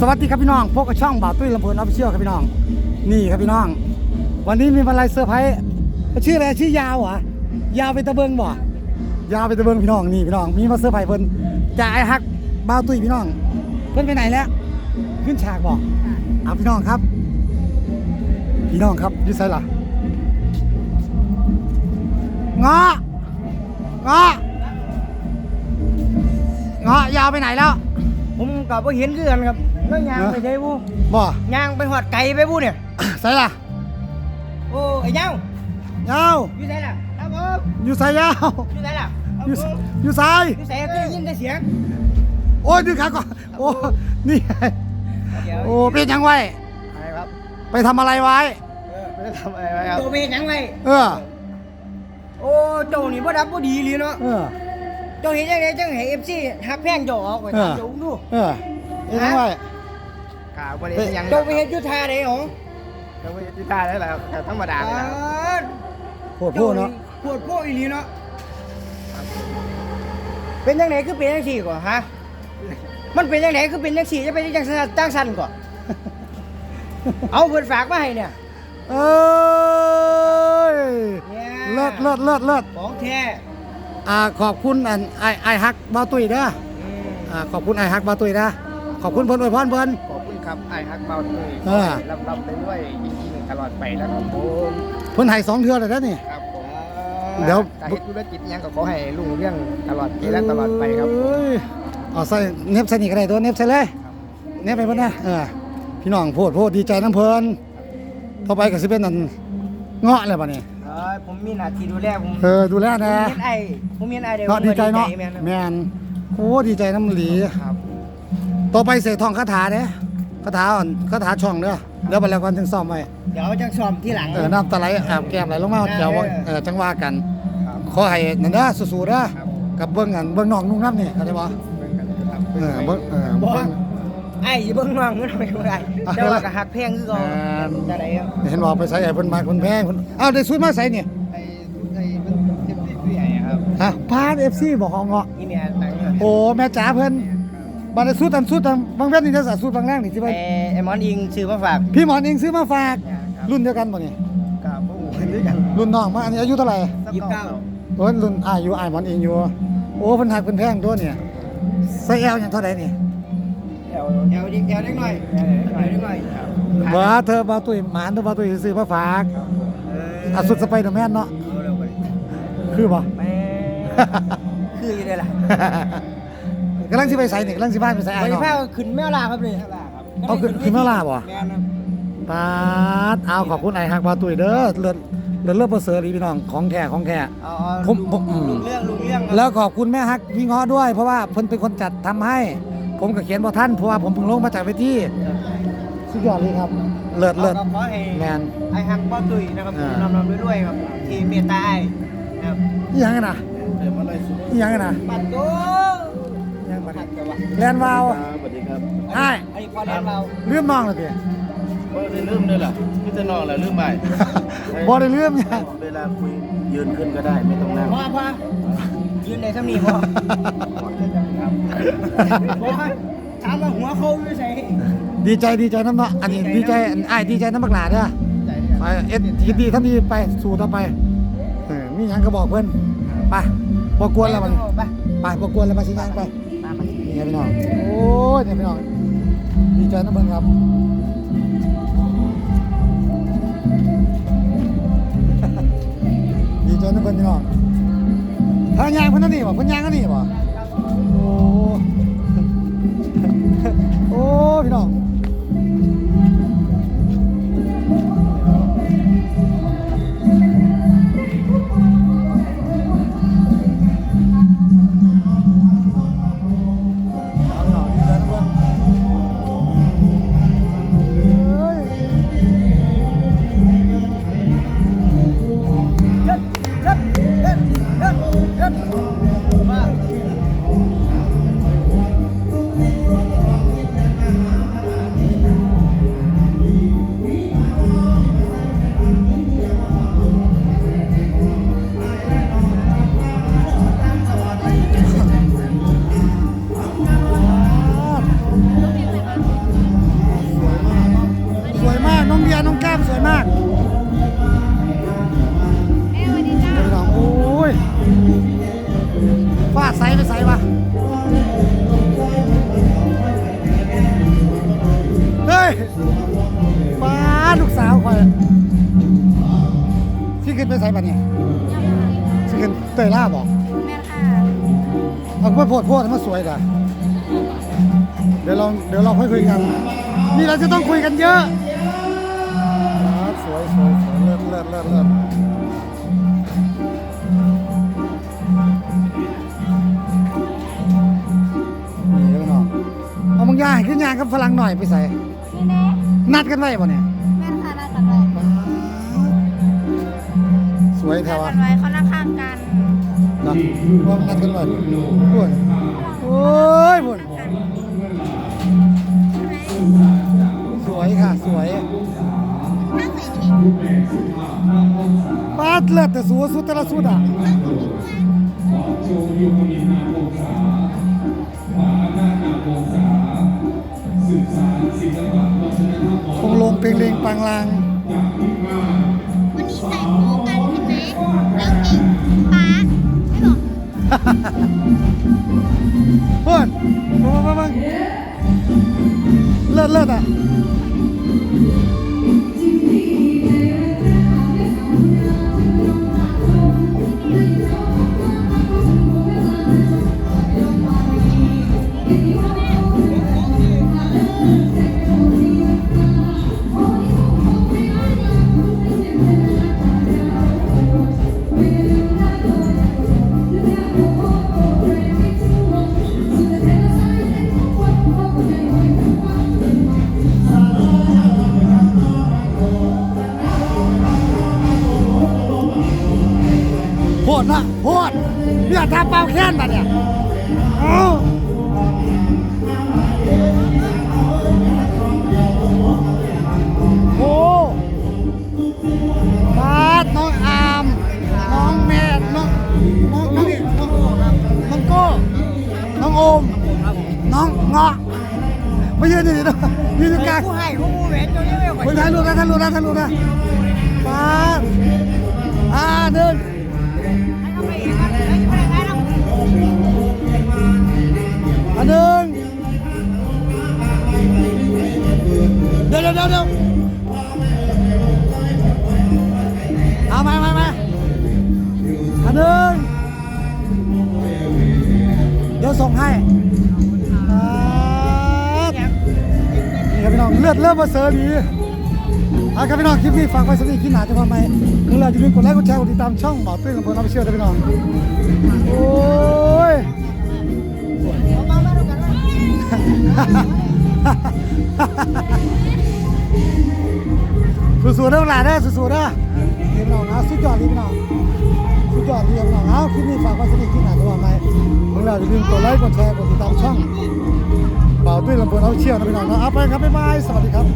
สวัสดีครับพี่น้องพบกับช่องบ่าวตุ้ยลำเพลินออฟฟิเชียลครับพี่น้อง นี่ครับพี่น้อง วันนี้มีอะไรเซอร์ไพรส์ชื่ออะไรชื่อยาวเหรอยาวเป็นตะเบิงบ่ยาวเป็นตะเบิงพี่น้องนี่พี่น้อง มีมาเซอร์ไพรส์เพิ่นจ่ายฮักบ่าวตุ้ยพี่น้อง เพิ่นไปไหนแล้วขึ้นฉากบ่เอาพี่น้องครับ พี่น้องครับอยูไซล่ะเงาะเงาะเงาะยาวไปไหนแล้ว ผมกับว่าเห็นคือกันครับ แล้วยางไปใช่บูบ่ยางไปหอดไก่ไปบูเนี่ยไซล่ะโอ้ไอ้เจ้ายาวอยู่ไหนล่ะครับผมอยู่ไซยาวอยู่ไหนล่ะอยู่อยู่ไซอยู่ไหนก็ได้ยินแต่เสียงโอ้ยดึงขาก่อนโอ้นี่โอ้เป็นยังไงอะไรครับ ไปทำอะไรไว้ไม่ได้ทำอะไรครับตัวเป็นยังไงเออโอ้เจ้านี่บ่ดับบ่ดีเลยเนาะเออเจ้าเห็นยังไงจังให้ FC หักแพงจ้าออกไปเออเจ้าดูเออเป็นยังไง ข่าวประเด็นยังเจ้าไปเฮ็ดอยู่ท่าใดหรอเราไปที่ท่าได้แหละครับแต่ธรรมดาเลยครับโคตรพูดเนาะปวดโพอีหลีเนาะเป็นจังไดคือเป็นจังซี่ก่อนฮะมันเป็นจังไดคือเป็นจังซี่จะเป็นจังซั่นจังซั่นก่อนเอาเพิ่นฝากมาให้เนี่ยเอ้ยเนี่ยเลิศเลิศเลิศเลิศของแท้อ่าขอบคุณอันไอไอฮักบาวตุยเด้ออืมอ่าขอบคุณไอฮักบาวตุยนะขอบคุณเพิ่นอวยพรเพิ่นขอบ คุณครับไอ้ฮักเบาด้วยเออรับรับไปด้วยยิ่งๆตลอดไปแล้วครับผมเพิ่นให้สองเทื่อเลยนะนี่ ครับผมเดี๋ยว การเฮ็ดธุรกิจยังก็ขอให้รุ่งเรื่องตลอดไปและตลอดไปครับ เอ้ยเอาใส่เน็บใส่นี่ก็ได้ตัวเน็บใส่เลยเน็บไปเพิ่นนะเออพี่น้องโพดโพดดีใจน้ำเพิ่นต่อไปก็สิเป็นอันเงาะเลยบัดนี้เอ้ยผมมีหน้าที่ดูแลผมเออดูแลผมนะเห็นไอ้ผมเห็นไอ้เดี๋ยวเนาะผมดีก็ใจเนาะแม่นแม่นโอ้ดีใจน้ำหลี ครับ ต่อไปเสกทองคาถาเด้ คาถาอ่อนคาถาช่องเด้อเดี๋ยวบัดแล้วก่อนถึงซ่อมไว้เดี๋ยวจังซ่อมที่หลัง เออน้ำตาไหลอาบแก้มไหลลงมาเดี๋ยวว่าเออจังว่ากัน ครับ ขอให้นั่นเด้อสู้ๆเด้อครับ กับเบิ่งอันเบิ่งน้องนุ่งน้ำนี่เข้าใจบ่เบิ่งกันครับเออเบิ่งเออบ่เบิ่ง ไอ้สิเบิ่งน้องเงินไม่ได้อะเจ้าว่าก็หักแพงคือเก่าแม่นจะได้ครับเห็นว่าไปใส่ไอ้เพิ่นมาเพิ่นแพงเพิ่นเอ้าได้สุดมาใส่นี่ไอ้ไอ้มันเจ็บที่ใหญ่ครับฮะพาด FC บ่ฮองเงาะอีเมียตังค์โอ้แม่จ๋าเพิ่น บัดนี้สุดอันสุดอันบางเว้นนี่จะสะสุดบางแรงนี่สิไอ้ว่าไอ้หมอนอิงซื้อมาฝากพี่หมอนเองซื้อมาฝาก รุ่นเดียวกันบ่นี่กับพวกผมขึ้นด้วยกันรุ่นน้องมาอันนี้อายุเท่าไหร่ยี่สิบเก้าโอ้ยรุ่นอายุอายหมอนเองอยู่โอ้เพิ่นหักเพิ่นแพงตัวเนี่ยใส่แอลหยังเท่าใดนี่แถวเดี๋ยวดิเดี๋ยวเล็กหน่อยเดี๋ยวเล็กหน่อยครับบ่เธอบ่ตุ้ยหมานเธอบ่ตุ้ยซื้อมาฝากเอออะสุดสไปเดอร์แมนเนาะเอาเร็วไปคือบ่แม่คืออยู่ได้ล่ะ กำลังสิไปใส่นี่กำลังสิพาไปใส่ไอ้วันนี้เนาะ พาขึ้นแมวลาครับเลยเอาขึ้นขึ้นแมวลาบ่ แม่นครับปาดเอาขอบคุณไอ้ฮักบ่ตุ้ยเด้อเลิศเลิศเลิศประเสริฐอีพี่น้องของแท้ของแท้ เอาเอาผมผมอืม ลุงเรื่องลุงเรื่องครับแล้วขอบคุณแม่ฮักพี่ง้อด้วย เพราะว่าเพิ่นเป็นคนจัดทำให้ ผมก็เขียนบ่ทันเพราะว่าผมเพิ่งลงมาจากเวทีสุดยอดเลยครับ เลิศเลิศอาก็ขอให้แมน ไอ้ฮักป้าตุยนะครับอ่า นำนำด้วยด้วยครับที่เมตตาไอ้นะครับอีหยังกันนะเดี๋ยวมาเลยสุดอีหยังกันนะปัดโตอีหยัง บัดปันี้ดกันวะแลนวาวสวัสดีครับใช่อันนี้พอแล้วเราลืมน้องแล้วพี่ว่าได้ลืมด้วยล่ะพี่จะนอนแล้วลืมไปบ่ได้ลืมหยังเวลาคุยยืนขึ้นก็ได้ไม่ต้องนั่งพอพอยืนในสำนีพอพอถามว่าหัวเขาอยู่ไหนดีใจดีใจน้ำเนาะอันนี้ดีใจอันอ้ายดีใจน้ำบักหลาเด้อไปเอ็ดยินดีท่านดีไปสู่ต่อไปเออมีหยังก็บอกเพิ่นไปบ่กวนแล้วมันไปไปบ่กวนแล้วมาสิยังไป มามานี่ยพี่น้อง โอ้ยเนี่ยพี่น้อง ดีใจนะเพื่อนครับดีใจนะเพื่อนพี่น้องทางยางเพิ่นนั่นนี่บ่เพื่อนยางนั่นนี่บ่โอ้ โอ้ พี่น้อง ไซไปไซวะเฮ้ยป้าลูกสาวคอยที่ขึ้นไปไซบัดเนี่ยที่ขึ้นเตยล่าบอกแม่ค่ะเอาไปโพดโพดให้มันสวยด่ะเดี๋ยวเราเดี๋ยวเราค่อยคุยกัน นี่เราจะต้องคุยกันเยอะครับสวยสวยสวยเลิศเลิศเลิศเลิศ กับฝรั่งหน่อยไปใส่นี่แน่นัดกันไว้ป่ะเนี่ยแม่ค่ะน่าจะได้สวยแถนัดวกัอะนไว้เขานั่งข้างกันเนาะว่านัดกันไว้พูดโอ้ยพูดสวยค่ะ สวยนั่งไหนดีปาดเลิศแต่สูสุดแต่ละสุดอะค ลงเพลงเลงปังลางวันนี้ใส่คู่กันเห็นไหมแล้วเก่งป้าไม่บอกเพื่อนมามามาเลิศเลิศอะ เอาแค้นมาเนี่ยเอาโอ้บาสน้องอามน้องแม่น้องน้องน้องน้องน้องโก้น้องโอมน้องเงาะมายืนอยู่นี่นะยืนอยู่กลางผู้ให้ผู้มูเวนตัวนี้ไม่ไหวคนถ่ายรูปนะถ่ายรูปนะถ่ายรูปนะบาสอ่าเดิน อันหนึ่งเดี๋ยวเดี๋ยวเดี๋ยวเดี๋ยวเอามามามาอันหนึ่งเดี๋ยวส่งให้นี่ครับพี่น้องเลือดเริ่มมาเสือดีเอาครับพี่น้องคลิปนี้ฝากไว้สักนิดคิดหนาจะทำไมเมื่อไรจะมีกดไลค์กดแชร์กดติดตามช่องหมอตุ้ยลำเพลินเอาไปเชื่อด้พี่น้องโอ้ย สู้ๆนะหลานนะสู้ๆนะพี่น้องนะสุดยอดเลยพี่น้องสุดยอดเลยพี่น้องเอาคลิปนี้ฝากไว้สนิทที่ไหนจะว่าไหมเมื่อเราจะลืมกดไลค์กดแชร์กดติดตามช่องเป่าด้วยลำเพลินเอาเชี่ยวนะพี่น้องเอาไปครับบ๊ายบายสวัสดีครับ